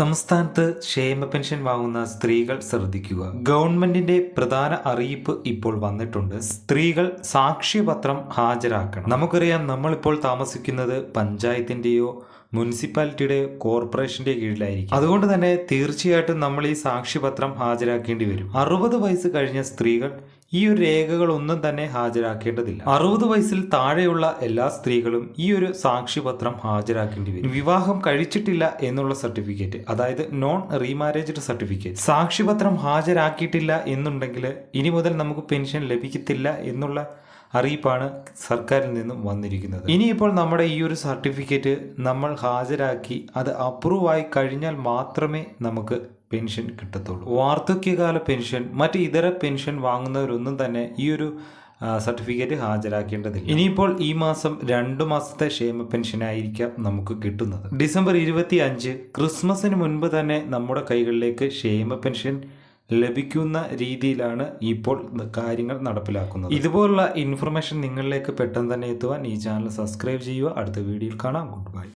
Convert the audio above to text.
സംസ്ഥാനത്ത് ക്ഷേമ പെൻഷൻ വാങ്ങുന്ന സ്ത്രീകൾ ശ്രദ്ധിക്കുക. ഗവൺമെന്റിന്റെ പ്രധാന അറിയിപ്പ് ഇപ്പോൾ വന്നിട്ടുണ്ട്. സ്ത്രീകൾ സാക്ഷ്യപത്രം ഹാജരാക്കണം. നമുക്കറിയാം നമ്മളിപ്പോൾ താമസിക്കുന്നത് പഞ്ചായത്തിന്റെയോ മുനിസിപ്പാലിറ്റിയുടെ കോർപ്പറേഷന്റെ കീഴിലായിരിക്കും. അതുകൊണ്ട് തന്നെ തീർച്ചയായിട്ടും നമ്മൾ ഈ സാക്ഷ്യപത്രം ഹാജരാക്കേണ്ടി വരും. അറുപത് വയസ്സ് കഴിഞ്ഞ സ്ത്രീകൾ ഈ ഒരു രേഖകളൊന്നും തന്നെ ഹാജരാക്കേണ്ടതില്ല. അറുപത് വയസ്സിൽ താഴെയുള്ള എല്ലാ സ്ത്രീകളും ഈ ഒരു സാക്ഷിപത്രം ഹാജരാക്കേണ്ടി വരും. വിവാഹം കഴിച്ചിട്ടില്ല എന്നുള്ള സർട്ടിഫിക്കറ്റ് അതായത് നോൺ റീമാരേജ്ഡ് സർട്ടിഫിക്കറ്റ് സാക്ഷിപത്രം ഹാജരാക്കിയിട്ടില്ല എന്നുണ്ടെങ്കിൽ ഇനി മുതൽ നമുക്ക് പെൻഷൻ ലഭിക്കത്തില്ല എന്നുള്ള അറിയിപ്പാണ് സർക്കാരിൽ നിന്നും വന്നിരിക്കുന്നത്. ഇനിയിപ്പോൾ നമ്മുടെ ഈ ഒരു സർട്ടിഫിക്കറ്റ് നമ്മൾ ഹാജരാക്കി അത് അപ്രൂവ് ആയി കഴിഞ്ഞാൽ മാത്രമേ നമുക്ക് പെൻഷൻ കിട്ടത്തുള്ളൂ. വാർദ്ധക്യകാല പെൻഷൻ മറ്റ് ഇതര പെൻഷൻ വാങ്ങുന്നവരൊന്നും തന്നെ ഈ ഒരു സർട്ടിഫിക്കറ്റ് ഹാജരാക്കേണ്ടതില്ല. ഇനിയിപ്പോൾ ഈ മാസം രണ്ടു മാസത്തെ ക്ഷേമ പെൻഷനായിരിക്കാം നമുക്ക് കിട്ടുന്നത്. ഡിസംബർ ഇരുപത്തി അഞ്ച് ക്രിസ്മസിന് മുൻപ് തന്നെ നമ്മുടെ കൈകളിലേക്ക് ക്ഷേമ പെൻഷൻ ലഭിക്കുന്ന രീതിയിലാണ് ഇപ്പോൾ കാര്യങ്ങൾ നടപ്പിലാക്കുന്നത്. ഇതുപോലുള്ള ഇൻഫർമേഷൻ നിങ്ങളിലേക്ക് പെട്ടെന്ന് തന്നെ എത്തുവാൻ ഈ ചാനൽ സബ്സ്ക്രൈബ് ചെയ്യുക. അടുത്ത വീഡിയോയിൽ കാണാം. Good bye.